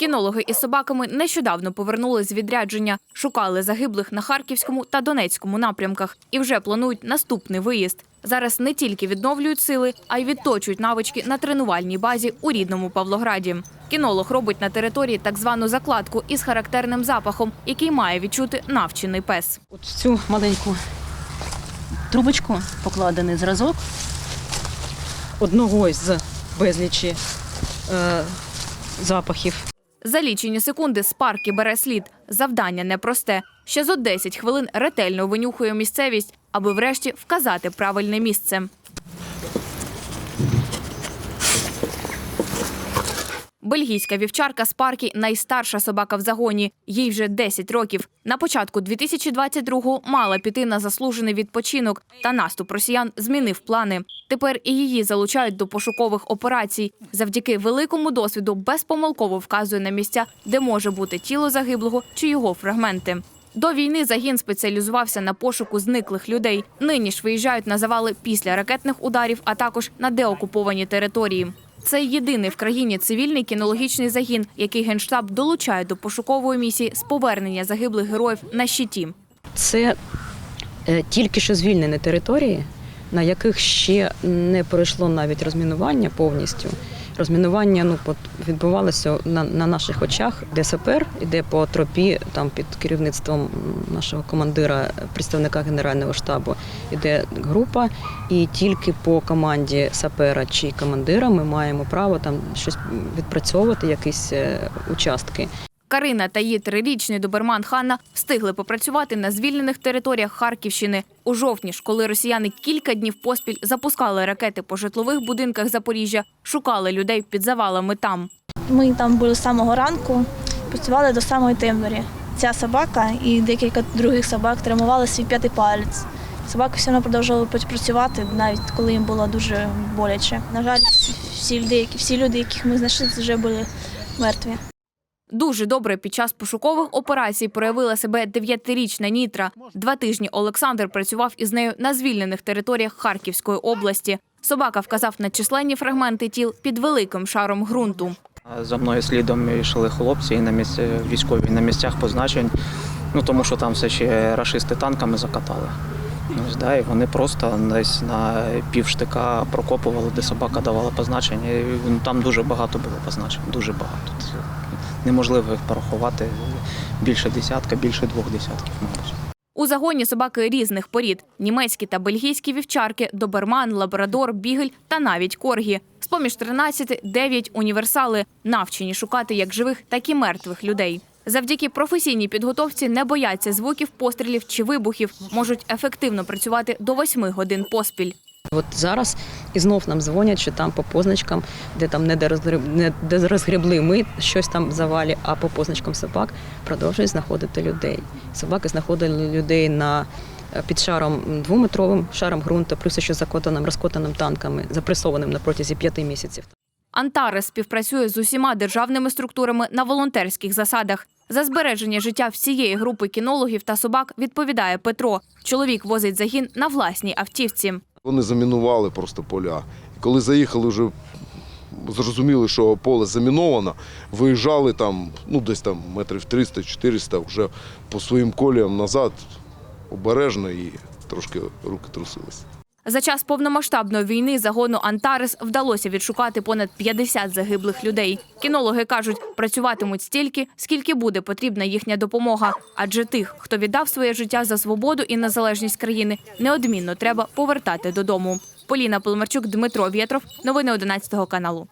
Кінологи із собаками нещодавно повернули з відрядження, шукали загиблих на Харківському та Донецькому напрямках і вже планують наступний виїзд. Зараз не тільки відновлюють сили, а й відточують навички на тренувальній базі у рідному Павлограді. Кінолог робить на території так звану закладку із характерним запахом, який має відчути навчений пес. От цю маленьку трубочку покладений зразок одного з безлічі е, запахів. За лічені секунди Спаркі бере слід. Завдання непросте. Ще зо 10 хвилин ретельно винюхує місцевість, аби врешті вказати правильне місце. Бельгійська вівчарка Спаркі найстарша собака в загоні. Їй вже 10 років. На початку 2022-го мала піти на заслужений відпочинок, та наступ росіян змінив плани. Тепер і її залучають до пошукових операцій. Завдяки великому досвіду безпомилково вказує на місця, де може бути тіло загиблого чи його фрагменти. До війни загін спеціалізувався на пошуку зниклих людей. Нині ж виїжджають на завали після ракетних ударів, а також на деокуповані території. Це єдиний в країні цивільний кінологічний загін, який генштаб долучає до пошукової місії з повернення загиблих героїв на щиті. Це е, тільки що звільнені території, на яких ще не пройшло навіть розмінування повністю. Розмінування ну, відбувалося на, на наших очах, де сапер іде по тропі, там під керівництвом нашого командира, представника Генерального штабу, іде група, і тільки по команді сапера чи командира ми маємо право там щось відпрацьовувати, якісь е, участки. Карина та її трирічний доберман Ханна встигли попрацювати на звільнених територіях Харківщини. У жовтні ж, коли росіяни кілька днів поспіль запускали ракети по житлових будинках Запоріжжя, шукали людей під завалами там. Ми там були з самого ранку, працювали до самої тембрі. Ця собака і декілька других собак травмували свій п'ятий палець. Собаки все одно продовжували працювати, навіть коли їм було дуже боляче. На жаль, всі люди, всі люди, яких ми знайшли, вже були мертві. Дуже добре під час пошукових операцій проявила себе дев'ятирічна Нітра. Два тижні Олександр працював із нею на звільнених територіях Харківської області. Собака вказав на численні фрагменти тіл під великим шаром ґрунту. За мною слідом йшли хлопці і на місці військові на місцях позначень. Ну тому що там все ще рашисти танками закатали. Ось, да, і вони просто десь на півштика прокопували, де собака давала позначення. І ну, там дуже багато було позначень, дуже багато. Неможливо їх порахувати. Більше десятка, більше двох десятків, мабуть. У загоні собаки різних порід: німецькі та бельгійські вівчарки, доберман, лабрадор, бігель та навіть коргі. З поміж 13 – 9 універсали, навчені шукати як живих, так і мертвих людей. Завдяки професійній підготовці не бояться звуків пострілів чи вибухів, можуть ефективно працювати до 8 годин поспіль. От зараз і знов нам дзвонять, що там по позначкам, де там не де розгреб, не де розгребли ми щось там в завалі, а по позначкам собак продовжують знаходити людей. Собаки знаходили людей на е, під шаром двометровим шаром ґрунту, плюс ще закотаним, розкотаним танками, запресованим на протязі п'яти місяців. Антарес співпрацює з усіма державними структурами на волонтерських засадах. За збереження життя всієї групи кінологів та собак відповідає Петро. Чоловік возить загін на власній автівці. Вони замінували просто поля. І коли заїхали вже зрозуміли, що поле заміновано, виїжджали там, ну десь там метрів 300-400 вже по своїм коліям назад обережно і трошки руки трусилися. За час повномасштабної війни загону Антарес вдалося відшукати понад 50 загиблих людей. Кінологи кажуть, працюватимуть стільки, скільки буде потрібна їхня допомога. Адже тих, хто віддав своє життя за свободу і незалежність країни, неодмінно треба повертати додому. Поліна Поломарчук, Дмитро Вєтров. Новини 11 каналу.